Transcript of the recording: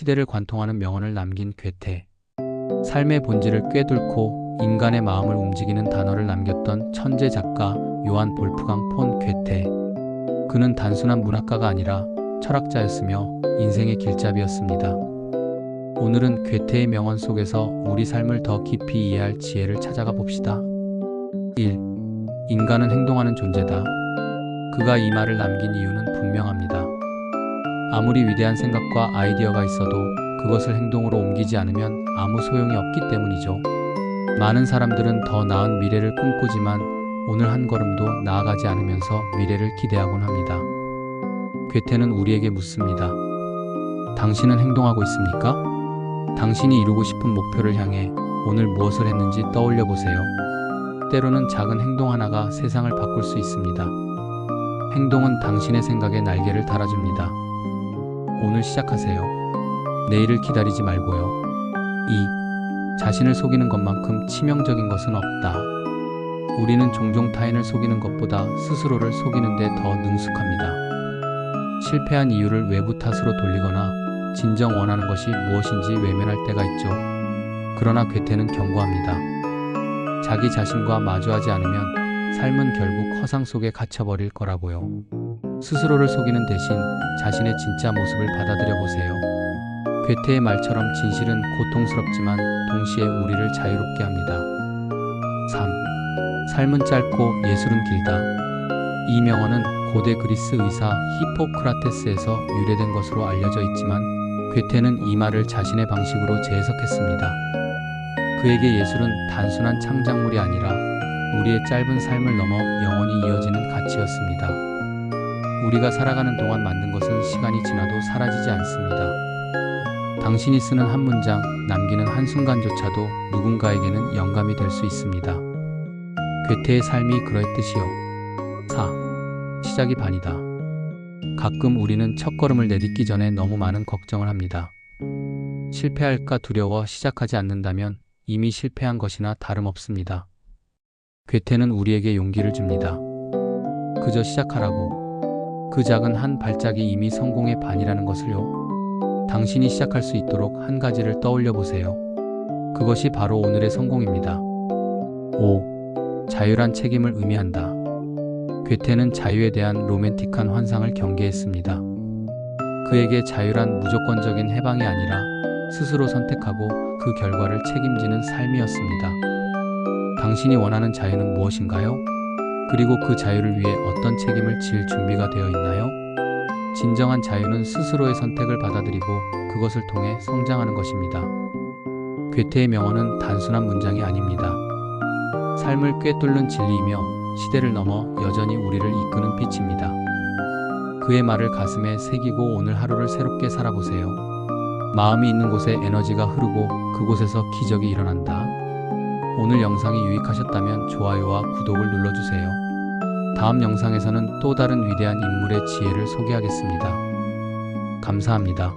시대를 관통하는 명언을 남긴 괴테. 삶의 본질을 꿰뚫고 인간의 마음을 움직이는 단어를 남겼던 천재 작가 요한 볼프강 폰 괴테. 그는 단순한 문학가가 아니라 철학자였으며 인생의 길잡이였습니다. 오늘은 괴테의 명언 속에서 우리 삶을 더 깊이 이해할 지혜를 찾아가 봅시다. 1. 인간은 행동하는 존재다. 그가 이 말을 남긴 이유는 분명합니다. 아무리 위대한 생각과 아이디어가 있어도 그것을 행동으로 옮기지 않으면 아무 소용이 없기 때문이죠. 많은 사람들은 더 나은 미래를 꿈꾸지만 오늘 한 걸음도 나아가지 않으면서 미래를 기대하곤 합니다. 괴테는 우리에게 묻습니다. 당신은 행동하고 있습니까? 당신이 이루고 싶은 목표를 향해 오늘 무엇을 했는지 떠올려 보세요. 때로는 작은 행동 하나가 세상을 바꿀 수 있습니다. 행동은 당신의 생각에 날개를 달아줍니다. 오늘 시작하세요. 내일을 기다리지 말고요. 2. 자신을 속이는 것만큼 치명적인 것은 없다. 우리는 종종 타인을 속이는 것보다 스스로를 속이는 데 더 능숙합니다. 실패한 이유를 외부 탓으로 돌리거나 진정 원하는 것이 무엇인지 외면할 때가 있죠. 그러나 괴테는 경고합니다. 자기 자신과 마주하지 않으면 삶은 결국 허상 속에 갇혀버릴 거라고요. 스스로를 속이는 대신 자신의 진짜 모습을 받아들여 보세요. 괴테의 말처럼 진실은 고통스럽지만 동시에 우리를 자유롭게 합니다. 3. 삶은 짧고 예술은 길다. 이 명언은 고대 그리스 의사 히포크라테스에서 유래된 것으로 알려져 있지만 괴테는 이 말을 자신의 방식으로 재해석했습니다. 그에게 예술은 단순한 창작물이 아니라 우리의 짧은 삶을 넘어 영원히 이어지는 가치였습니다. 우리가 살아가는 동안 만든 것은 시간이 지나도 사라지지 않습니다. 당신이 쓰는 한 문장, 남기는 한순간조차도 누군가에게는 영감이 될 수 있습니다. 괴테의 삶이 그럴듯이요. 4. 시작이 반이다. 가끔 우리는 첫걸음을 내딛기 전에 너무 많은 걱정을 합니다. 실패할까 두려워 시작하지 않는다면 이미 실패한 것이나 다름없습니다. 괴테는 우리에게 용기를 줍니다. 그저 시작하라고. 그 작은 한 발짝이 이미 성공의 반이라는 것을요. 당신이 시작할 수 있도록 한 가지를 떠올려 보세요. 그것이 바로 오늘의 성공입니다. 5. 자유란 책임을 의미한다. 괴테는 자유에 대한 로맨틱한 환상을 경계했습니다. 그에게 자유란 무조건적인 해방이 아니라 스스로 선택하고 그 결과를 책임지는 삶이었습니다. 당신이 원하는 자유는 무엇인가요? 그리고 그 자유를 위해 어떤 책임을 질 준비가 되어 있나요? 진정한 자유는 스스로의 선택을 받아들이고 그것을 통해 성장하는 것입니다. 괴테의 명언은 단순한 문장이 아닙니다. 삶을 꿰뚫는 진리이며 시대를 넘어 여전히 우리를 이끄는 빛입니다. 그의 말을 가슴에 새기고 오늘 하루를 새롭게 살아보세요. 마음이 있는 곳에 에너지가 흐르고 그곳에서 기적이 일어난다. 오늘 영상이 유익하셨다면 좋아요와 구독을 눌러주세요. 다음 영상에서는 또 다른 위대한 인물의 지혜를 소개하겠습니다. 감사합니다.